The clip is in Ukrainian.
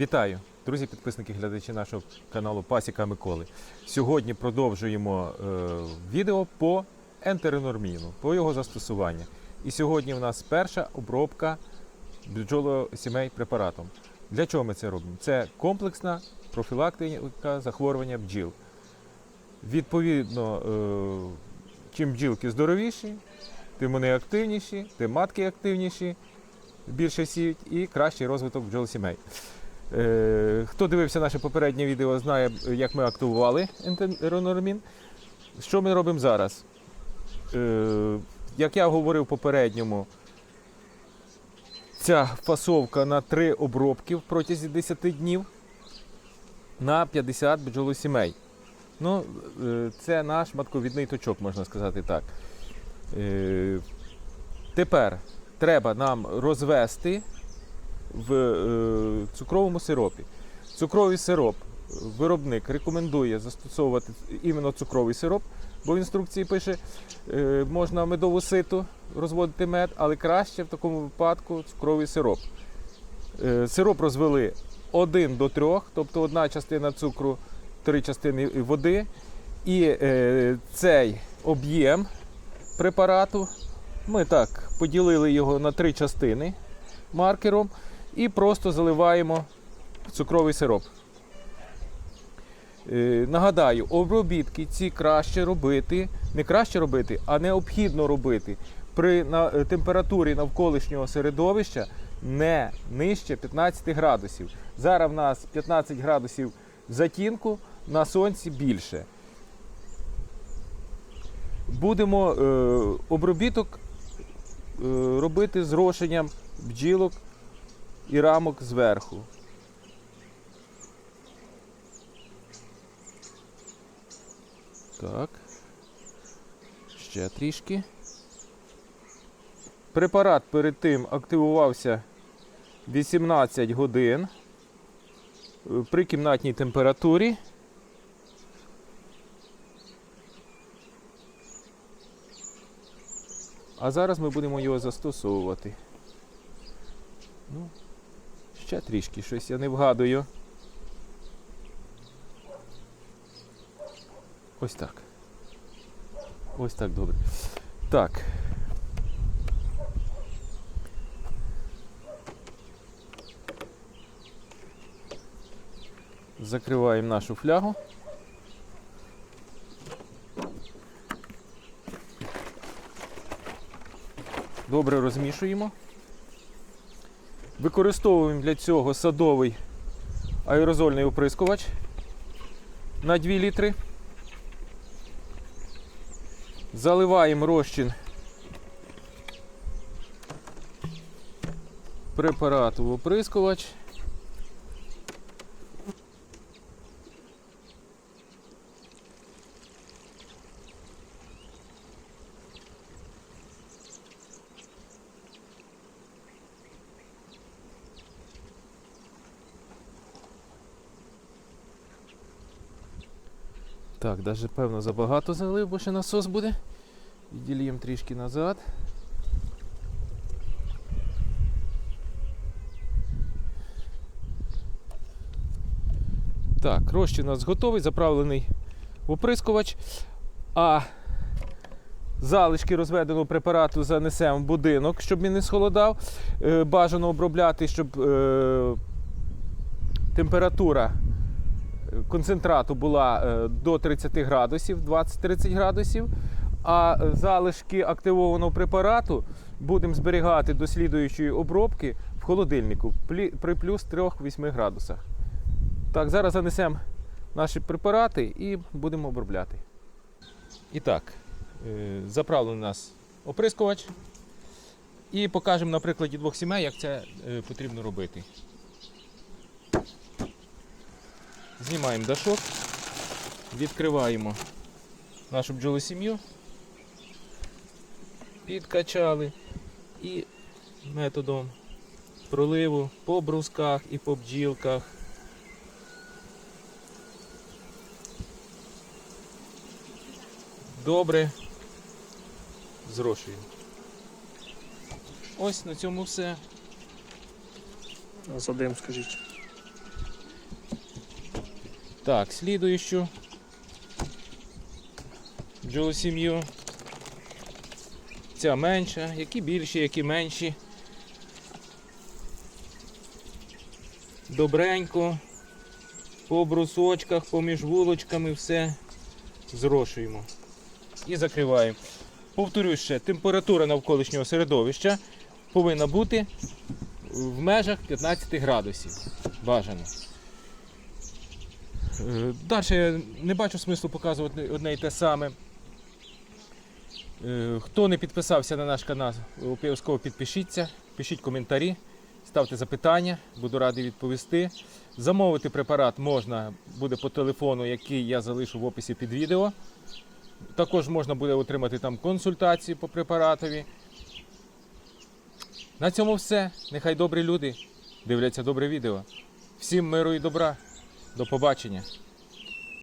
Вітаю, друзі, підписники, глядачі нашого каналу Пасіка Миколи. Сьогодні продовжуємо е, відео по ентеронорміну, по його застосуванню. І сьогодні в нас перша обробка бджолосімей препаратом. Для чого ми це робимо? Це комплексна профілактика захворювання бджіл. Відповідно, е, чим бджілки здоровіші, тим вони активніші, тим матки активніші, більше сіють і кращий розвиток бджолосімей. Е, Хто дивився наше попереднє відео, знає, як ми активували ентеронормін. Що ми робимо зараз? Е, Як я говорив в попередньому, ця фасовка на 3 обробки в протязі 10 днів на 50 бджолосімей. Ну, е, це наш матковідний точок, можна сказати так. Е, Тепер треба нам розвести в е, цукровому сиропі. Цукровий сироп виробник рекомендує застосовувати іменно цукровий сироп, бо в інструкції пише, е, можна медову ситу розводити мед, але краще в такому випадку цукровий сироп. Е, сироп розвели 1 до 3, тобто одна частина цукру, три частини води. І е, цей об'єм препарату ми так поділили його на три частини маркером і просто заливаємо цукровий сироп. Е, нагадаю, обробітки ці краще робити, не краще робити, а необхідно робити при е, температурі навколишнього середовища не нижче 15 градусів. Зараз в нас 15 градусів затінку, на сонці більше. Будемо е, обробіток е, робити з рошенням бджілок і рамок зверху. Так. Ще трішки. Препарат перед тим активувався 18 годин е, при кімнатній температурі. А зараз ми будемо його застосовувати. Ну, ще трішки щось я не вгадую. Ось так. Ось так добре. Так. Закриваємо нашу флягу. Добре розмішуємо. Використовуємо для цього садовий аерозольний оприскувач на 2 літри. Заливаємо розчин препарату в оприскувач. Так, навіть певно забагато залив, бо ще насос буде. Відділіємо трішки назад. Так, розчин у нас готовий, заправлений в оприскувач. А залишки розведеного препарату занесемо в будинок, щоб він не схолодав. Е, Бажано обробляти, щоб е, температура концентрату була е, до 30 градусів, 20-30 градусів. А залишки активованого препарату будемо зберігати до слідуючої обробки в холодильнику при плюс 3-8 градусах. Так, зараз занесемо наші препарати і будемо обробляти. І так, е, заправлений у нас оприскувач. І покажемо на прикладі двох сімей, як це е, потрібно робити. Знімаємо дашок, відкриваємо нашу бджолосім'ю, підкачали і методом проливу по брусках і по бджілках. Добре зрошуємо. Ось на цьому все. А за дим скажіть. Так, слідуючу бджолосім'ю. Ця менша, які більші, які менші. Добренько. По брусочках, поміж вулочками все зрошуємо. І закриваємо. Повторюю ще, температура навколишнього середовища повинна бути в межах 15 градусів. Бажано. Далі не бачу смислу показувати одне і те саме. Е, Хто не підписався на наш канал, обов'язково підпишіться, пишіть коментарі, ставте запитання, буду радий відповісти. Замовити препарат можна буде по телефону, який я залишу в описі під відео. Також можна буде отримати там консультації по препаратові. На цьому все. Нехай добрі люди дивляться добре відео. Всім миру і добра. До побачення.